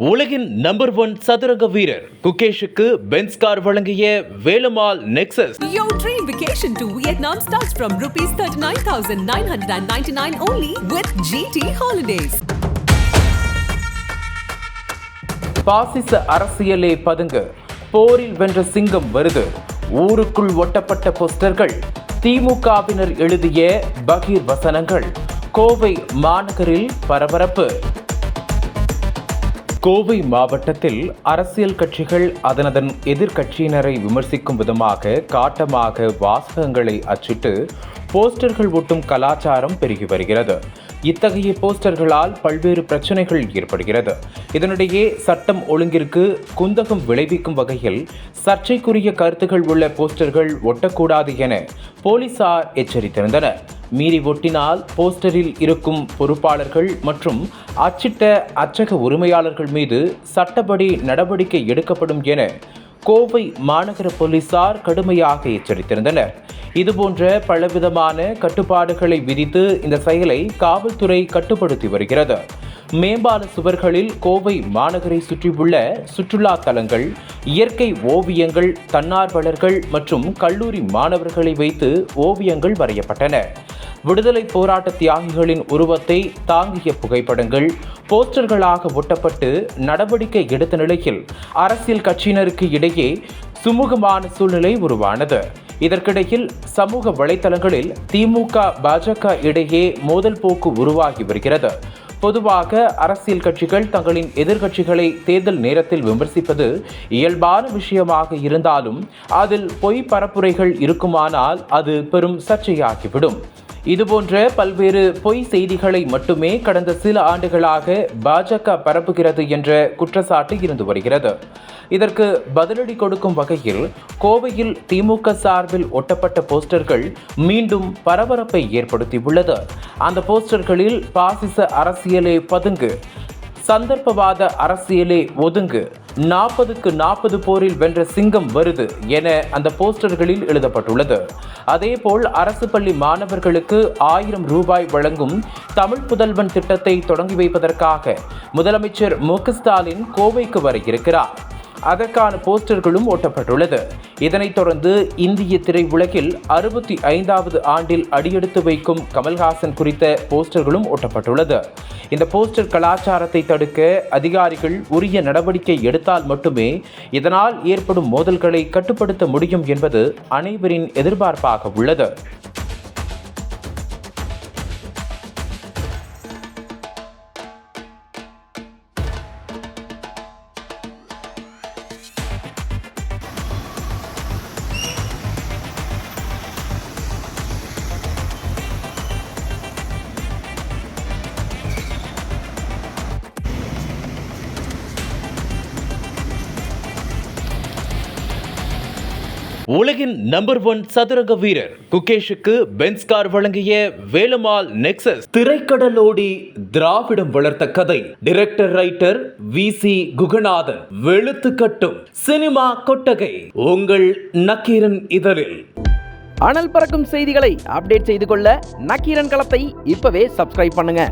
உலகின் number one சதுரங்க வீரர் குகேஷுக்கு பென்ஸ் கார் வழங்கிய Velammal Nexus Your dream vacation to Vietnam starts from rupees 39,999 only with GT Holidays. பாசிச அரசியலே பதுங்கு. போரில் வென்ற சிங்கம் வருது. ஊருக்குள் ஒட்டப்பட்ட போஸ்டர்கள் திமுகவினர் எழுதிய பகீர் வசனங்கள் கோவை மாநகரில் பரபரப்பு. கோவை மாவட்டத்தில் அரசியல் கட்சிகள் அதனதன் எதிர்க்கட்சியினரை விமர்சிக்கும் விதமாக காட்டமாக வாசகங்களை அச்சிட்டு போஸ்டர்கள் ஒட்டும் கலாச்சாரம் பெருகி வருகிறது. இத்தகைய போஸ்டர்களால் பல்வேறு பிரச்சனைகள் ஏற்படுகிறது. இதனிடையே சட்டம் ஒழுங்கிற்கு குந்தகம் விளைவிக்கும் வகையில் சர்ச்சைக்குரிய கருத்துகள் உள்ள போஸ்டர்கள் ஒட்டக்கூடாது என போலீசார் எச்சரித்திருந்தனர். மீறி ஒட்டினால் போஸ்டரில் இருக்கும் பொறுப்பாளர்கள் மற்றும் அச்சிட்ட அச்சக உரிமையாளர்கள் மீது சட்டப்படி நடவடிக்கை எடுக்கப்படும் என கோவை மாநகர போலீசார் கடுமையாக எச்சரித்திருந்தனர். இதுபோன்ற பலவிதமான கட்டுப்பாடுகளை விதித்து இந்த செயலை காவல்துறை கட்டுப்படுத்தி வருகிறது. மேம்பால சுவர்களில் கோவை மாநகரை சுற்றியுள்ள சுற்றுலா தலங்கள் இயற்கை ஓவியங்கள் தன்னார்வலர்கள் மற்றும் கல்லூரி மாணவர்களை வைத்து ஓவியங்கள் வரையப்பட்டன. விடுதலை போராட்ட தியாகிகளின் உருவத்தை தாங்கிய புகைப்படங்கள் போஸ்டர்களாக ஒட்டப்பட்டு நடவடிக்கை எடுத்த நிலையில் அரசியல் கட்சியினருக்கு இடையே சுமூகமான சூழ்நிலை உருவானது. இதற்கிடையில் சமூக வலைதளங்களில் திமுக பாஜக இடையே மோதல் போக்கு உருவாகி வருகிறது. பொதுவாக அரசியல் கட்சிகள் தங்களின் எதிர்க்கட்சிகளை தேர்தல் நேரத்தில் விமர்சிப்பது இயல்பான விஷயமாக இருந்தாலும் அதில் பொய் பரப்புரைகள் இருக்குமானால் அது பெரும் சர்ச்சையாகிவிடும். இதுபோன்ற பல்வேறு பொய் செய்திகளை மட்டுமே கடந்த சில ஆண்டுகளாக பாஜக பரப்புகிறது என்ற குற்றச்சாட்டு இருந்து வருகிறது. இதற்கு பதிலடி கொடுக்கும் வகையில் கோவையில் திமுக சார்பில் ஒட்டப்பட்ட போஸ்டர்கள் மீண்டும் பரபரப்பை ஏற்படுத்தியுள்ளது. அந்த போஸ்டர்களில் பாசிச அரசியலே பதுங்கு சந்தர்ப்பவாத அரசியலே ஒதுங்கு நாற்பதுக்கு நாற்பது போரில் வென்ற சிங்கம் வருது என அந்த போஸ்டர்களில் எழுதப்பட்டுள்ளது. அதேபோல் அரசு பள்ளி மாணவர்களுக்கு ஆயிரம் ரூபாய் வழங்கும் தமிழ் புதல்வன் திட்டத்தை தொடங்கி வைப்பதற்காக முதலமைச்சர் மு ஸ்டாலின் கோவைக்கு வர இருக்கிறார். அதற்கான போஸ்டர்களும் ஒட்டப்பட்டுள்ளது. இதனைத் தொடர்ந்து இந்திய திரையுலகில் அறுபத்தி ஐந்தாவது ஆண்டில் அடியெடுத்து வைக்கும் கமல்ஹாசன் குறித்த போஸ்டர்களும் ஒட்டப்பட்டுள்ளது. இந்த போஸ்டர் கலாச்சாரத்தை தடுக்க அதிகாரிகள் உரிய நடவடிக்கை எடுத்தால் மட்டுமே இதனால் ஏற்படும் மோதல்களை கட்டுப்படுத்த முடியும் என்பது அனைவரின் எதிர்பார்ப்பாக உள்ளது. உலகின் நம்பர் ஒன் சதுரங்க வீரர் குகேஷுக்கு பென்ஸ் கார் வழங்கிய வேலுமால் நெக்சஸ் திரைக்கடலோடி திராவிடம் வளர்த்த கதை. Director writer V C Guganathan. வெளுத்து கட்டும் சினிமா கொட்டகை. உங்கள் நக்கீரன் இதழில். அனல் பறக்கும் செய்திகளை அப்டேட் செய்து கொள்ள நக்கீரன் களத்தை இப்பவே சப்ஸ்கிரைப் பண்ணுங்க.